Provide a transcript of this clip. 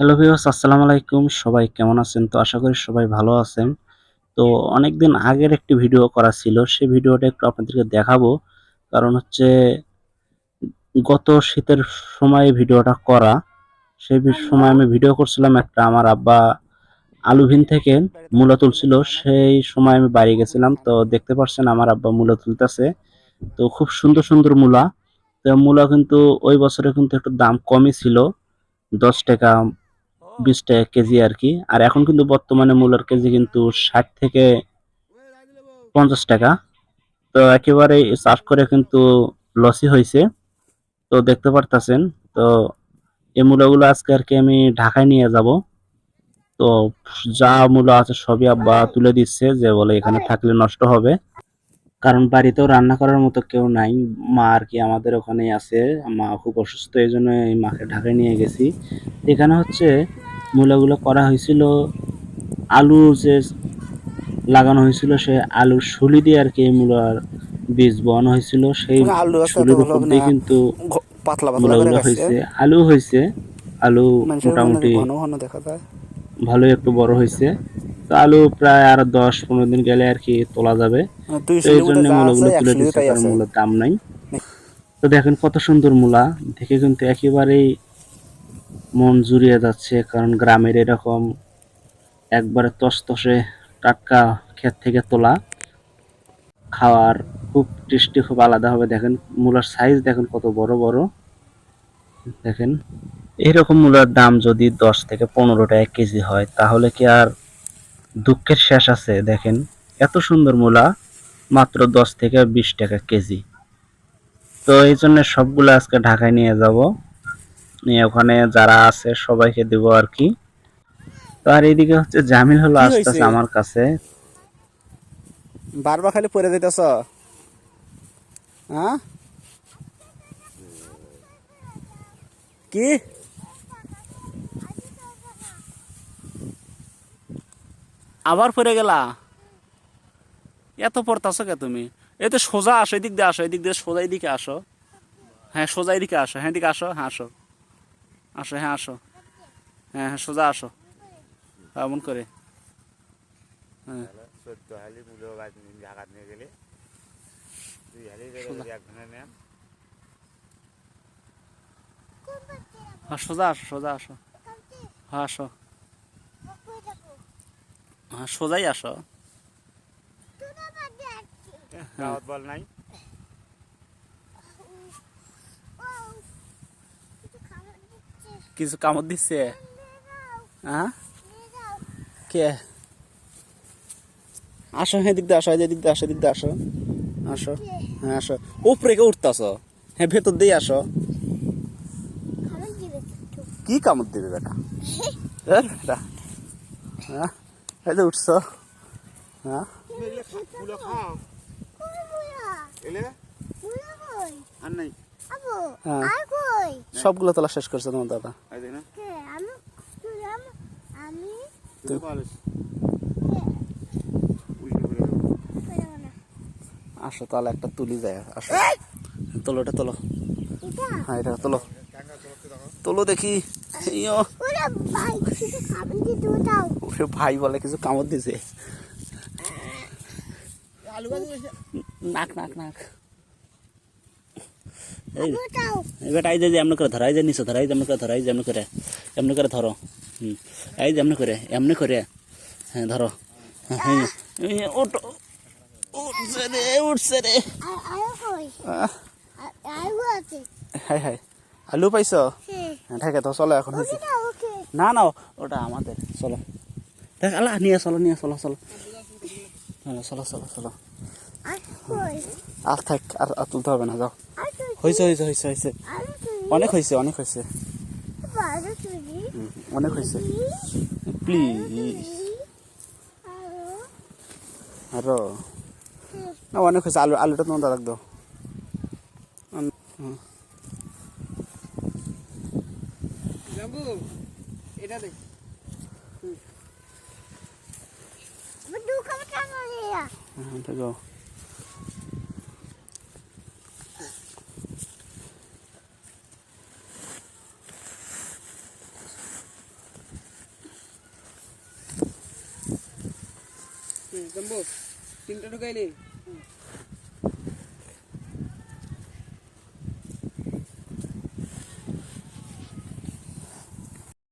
Hello viewers আসসালামু আলাইকুম। সবাই কেমন আছেন? তো আশা করি সবাই ভালো আছেন। তো অনেকদিন আগের একটি ভিডিও করা ছিল, সেই ভিডিওটা একটু আপনাদেরকে দেখাবো। কারণ হচ্ছে, গত শীতের সময় ভিডিওটা করা, সেই সময় আমি ভিডিও করছিলাম একটা আমার আব্বা আলুভিন থেকে মূলা তুলছিল, সেই সময় আমি বাড়ি গেছিলাম। তো দেখতে পাচ্ছেন আমার আব্বা মূলা তুলতেছে। তো খুব সুন্দর সুন্দর মূলা। তো মূলা কিন্তু ওই বছরে কিন্তু একটু দাম কমই ছিল, দশ টাকা বিশ টাকা কেজি আর কি আর এখন কিন্তু বর্তমানে মূলার কেজি কিন্তু ষাট থেকে পঞ্চাশ টাকা। তো একেবারে চাষ করে কিন্তু লসই হয়েছে। তো দেখতে পারতাছেন, তো এই মূলাগুলো আজকে আর কি আমি ঢাকায় নিয়ে যাব। তো যা মূলা আছে সবই আব্বা তুলে দিচ্ছে, যে বলে এখানে থাকলে নষ্ট হবে। কারণ বাড়িতেও রান্না করার মতো কেউ নাই। মা আর কি আমাদের ওখানেই আছে। মা খুব অসুস্থ, এই জন্য এই মাকে ঢাকায় নিয়ে গেছি। এখানে হচ্ছে মূলাগুলো করা হয়েছিল আলু যে লাগানো হয়েছিল সে আলুর শুলি দিয়ে আর কি মূলার বীজ বন হয়েছিল। সেই মানে শুলির উপর দিয়ে কিন্তু পাতলা পাতলা করে মূলাগুলো হয়েছে। আলু হয়েছে আলু মোটামুটি ঘন দেখা যায়। ভালোই একটু বড় হয়েছে। তো আলু প্রায় আর দশ পনেরো দিন গেলে আর কি তোলা যাবে। মানে এই জন্য মূলাগুলো তুলে দিচ্ছে কারণ মূলার দাম নাই। তো দেখেন কত সুন্দর মূলা দেখে কিন্তু একেবারেই মন জুড়িয়ে যাচ্ছে, কারণ গ্রামের এরকম একবারে তসতসে টাটকা ক্ষেত থেকে তোলা খাওয়ার খুব টেস্টি, খুব আলাদা হবে। দেখেন, মূলার সাইজ দেখেন কত বড় বড়। দেখেন, এরকম মূলার দাম যদি দশ থেকে পনেরো টাকা কেজি হয়, তাহলে কি আর দুঃখের শেষ আছে? দেখেন, এত সুন্দর মূলা, মাত্র দশ থেকে বিশ টাকা কেজি। তো এই জন্য সবগুলো আজকে ঢাকায় নিয়ে যাব। ওখানে যারা আছে সবাইকে দেবো আর কি। তো আর এইদিকে হচ্ছে জামিল হলো আসতেছে আমার কাছে। বারবার খালি পরে দিতেছ হ্যাঁ? কি? আবার পরে গেলা? এত পড়তাছ কে তুমি? এই তো সোজা আসো এদিক দিয়ে আসো এদিক দিয়ে সোজা এদিকে আসো। হ্যাঁ সোজা এদিকে আসো হ্যাঁ এদিকে আসো হ্যাঁ আসো। আসো হ্যাঁ আসো। হ্যাঁ হ্যাঁ সোজা আসো। এমন করে। হ্যাঁ। সোজা। হ্যাঁ সোজা আসো সোজা আসো। হ্যাঁ আসো। হ্যাঁ সোজাই আসো। বল নাই। কিছু কামড় দিচ্ছে হ্যাঁ? কে? আসো হ্যাঁ দিক দিয়ে আসো এদিক দিয়ে আসো এদিক দিয়ে আসো। আসো হ্যাঁ আসো। উপরে কে উঠতেছ? হ্যাঁ ভেতর দিয়ে আসো। কি কামড় দিবে বেটা? হ্যাঁ এই যে উঠছ। হ্যাঁ? মূল্য খাও এলে? আর নাই। হ্যাঁ। সবগুলো তোলা শেষ করছে তোমার দাদা। আসো তাহলে একটা তুলি যায় আসো। তোলো এটা তোলো। হ্যাঁ এটা তোলো। তোলো দেখি। ভাই বলে কিছু কামড় দিছে। নাক নাক নাক। এবার এই যে এমনি করে ধরো এই যে নিচে ধরো এই যে এমনি করে ধরো এই যে এমনি করে এমনি করে ধরো হুম এই যে এমনি করে এমনি করে হ্যাঁ ধরো হ্যাঁ, হ্যাঁ এই, ওঠো উঠছে রে উঠছে রে। হাই হাই আলু পাইছো? হ্যাঁ হ্যাঁ ঠিক আছে চলো এখন হয়েছে না না ওটা আমাদের চলো। দেখ আলা নিয়ে চলো নিয়ে চলো চলো। হ্যাঁ চলো চলো চলো। আর থাক আর তুলতে হবে না যাও। হয়েছে হয়েছে হয়েছে হয়েছে অনেক হয়েছে অনেক হয়েছে হুম, অনেক হয়েছে প্লিজ আরও। না অনেক হয়েছে আলু আলুটা তোমার দাদা দাও। দু। খাবার টাকা জম্বু? তিনটা ঢুকাইলি?